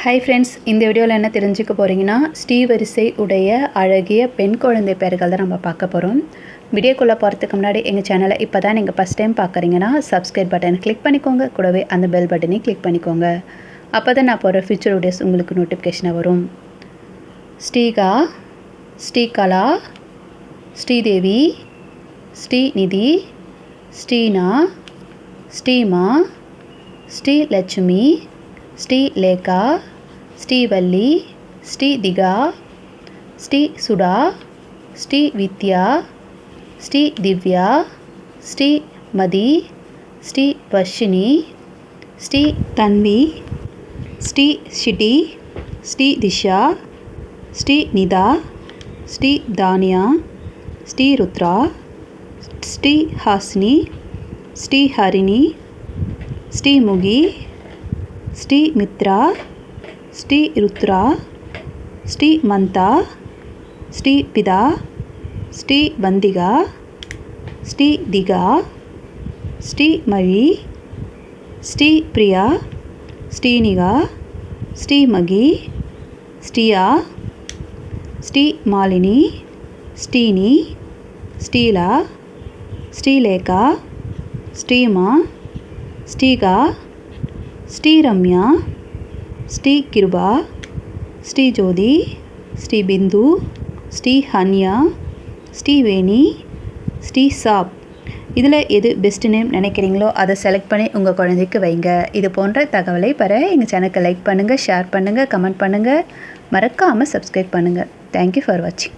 Hi friends இந்த வீடியோவில் என்ன தெரிஞ்சுக்க போகிறீங்கன்னா ஸ்ரீவரிசை உடைய அழகிய பெண் குழந்தை பெயர்கள் தான் நம்ம பார்க்க போகிறோம் வீடியோக்குள்ளே போகிறதுக்கு முன்னாடி எங்கள் சேனலை இப்போ தான் நீங்கள் ஃபஸ்ட் டைம் பார்க்குறீங்கன்னா சப்ஸ்கிரைப் பட்டனை கிளிக் பண்ணிக்கோங்க. கூடவே அந்த பெல் பட்டனையும் கிளிக் பண்ணிக்கோங்க. அப்போ தான் நான் போகிற ஃபியூச்சர் வீடியோஸ் உங்களுக்கு நோட்டிஃபிகேஷனாக வரும். ஸ்ரீகா ஸ்ரீகலா ஸ்ரீதேவி ஸ்ரீநிதி ஸ்ரீனா ஸ்ரீமா ஸ்ரீலட்சுமி ஸ்ரீலேகா ஸ்ரீவல்லி ஸ்ரீதிகா ஸ்ரீ சுடா ஸ்ரீ வித்யா ஸ்ரீ திவ்யா ஸ்ரீ மதி ஸ்ரீ வர்ஷினி ஸ்ரீ தன்வி ஸ்ரீ ஷிட்டி ஸ்ரீ திஷா ஸ்ரீ நிதா ஸ்ரீ தானியா ஸ்ரீ ருத்ரா ஸ்ரீ ஹாஸ்னி ஸ்ரீ ஹரிணி ஸ்ரீமுகி முகி மித்ரா ஸ்ரீ ருத்ரா ஸ்ரீ மந்தா ஸ்ரீ பிதா ஸ்ரீ வந்திகா ஸ்ரீ திகா ஸ்ரீ மழி ஸ்ரீ பிரியா ஸ்ரீனிகா ஸ்ரீமகி ஸ்ரீயா ஸ்ரீ மாலினி ஸ்ரீனி ஸ்ரீலா ஸ்ரீலேகா ஸ்ரீமா ஸ்ரீகா ஸ்ரீரம்யா ஸ்ரீ ரம்யா ஸ்ரீ கிருபா ஸ்ரீ ஜோதி ஸ்ரீ பிந்து ஸ்ரீ ஹன்யா ஸ்ரீவேணி ஸ்ரீ சாப். இதில் எது பெஸ்ட் நேம் நினைக்கிறீங்களோ அதை செலக்ட் பண்ணி உங்கள் குழந்தைக்கு வைங்க. இது போன்ற தகவலை பெற எங்கள் சேனலுக்கு லைக் பண்ணுங்கள் ஷேர் பண்ணுங்கள் கமெண்ட் பண்ணுங்கள் மறக்காமல் சப்ஸ்கிரைப் பண்ணுங்கள் தேங்க்யூ ஃபார் வாட்சிங்